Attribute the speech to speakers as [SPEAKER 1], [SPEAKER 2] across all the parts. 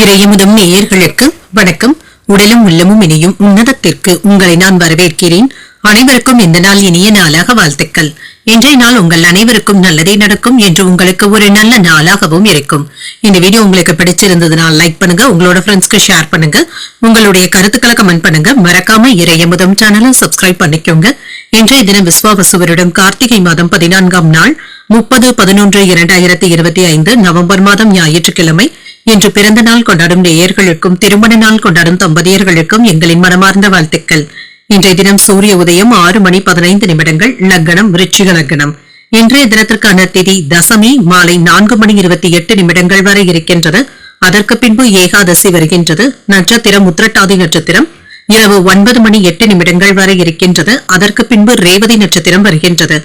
[SPEAKER 1] இறையமுதும் நேயர்களுக்கு வணக்கம். உடலும் உள்ளமும் இணையும் உன்னதத்திற்கு உங்களை நான் வரவேற்கிறேன். அனைவருக்கும் இந்த நாள் இனிய நாளாக வாழ்த்துக்கள். இன்றைய நாள் உங்கள் அனைவருக்கும் நல்லதே நடக்கும் என்று உங்களுக்கு ஒரு நல்ல நாளாகவும் இருக்கும். இந்த வீடியோ உங்களுக்கு பிடிச்சிருந்ததுனால் லைக் பண்ணுங்க உங்களோட ஃப்ரெண்ட்ஸ்க்கு ஷேர் பண்ணுங்க. உங்களுடைய கருத்துக்களை கமெண்ட் பண்ணுங்க. மறக்காம இறையமுதம் சேனலை சப்ஸ்கிரைப் பண்ணிக்கோங்க. இன்றைய தினம் விஸ்வாவசுவரிடம் கார்த்திகை மாதம் பதினான்காம் நாள் முப்பது பதினொன்று இரண்டாயிரத்தி இருபத்தி ஐந்து நவம்பர் மாதம் ஞாயிற்றுக்கிழமை இன்று பிறந்த நாள் கொண்டாடும் நேயர்களுக்கும் திருமண நாள் கொண்டாடும் தம்பதியர்களுக்கும் எங்களின் மனமார்ந்த வாழ்த்துக்கள். இன்றைய தினம் சூரிய உதயம் ஆறு மணி பதினைந்து நிமிடங்கள் லக்னம் விருச்சிக லக்னம். இன்றைய தினத்திற்கான திதி தசமி மாலை நான்கு மணி இருபத்தி எட்டு நிமிடங்கள் வரை இருக்கின்றது. அதற்கு பின்பு ஏகாதசி வருகின்றது. நட்சத்திரம் உத்திரட்டாதி நட்சத்திரம். இரவு ஒன்பது மணி எட்டு நிமிடங்கள் வரை இருக்கின்றது. அதற்கு பின்பு ரேவதி நட்சத்திரம் வருகின்றது.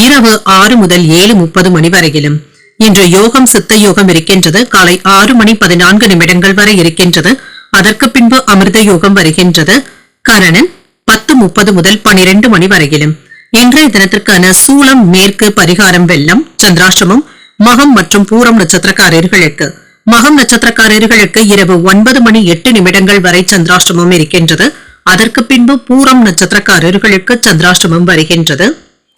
[SPEAKER 1] இரவு ஆறு முதல் ஏழு முப்பது மணி வரையிலும். இன்று யோகம் சித்த யோகம் இருக்கின்றது. காலை ஆறு மணி பதினான்கு நிமிடங்கள் வரை இருக்கின்றது. அதற்கு பின்பு அமிர்த யோகம் வருகின்றது. கரணன் பத்து முப்பது முதல் பனிரெண்டு மணி வரையிலும். இன்றைய தினத்திற்கான சூளம் மேற்கு பரிகாரம் வெள்ளம் சந்திராஷ்டமம் மகம் மற்றும் பூரம் நட்சத்திரக்காரர்களுக்கு. மகம் நட்சத்திரக்காரர்களுக்கு இரவு ஒன்பது மணி எட்டு நிமிடங்கள் வரை சந்திராஷ்டமம் இருக்கின்றது. அதற்கு பின்பு பூரம் நட்சத்திரக்காரர்களுக்கு சந்திராஷ்டமம் வருகின்றது.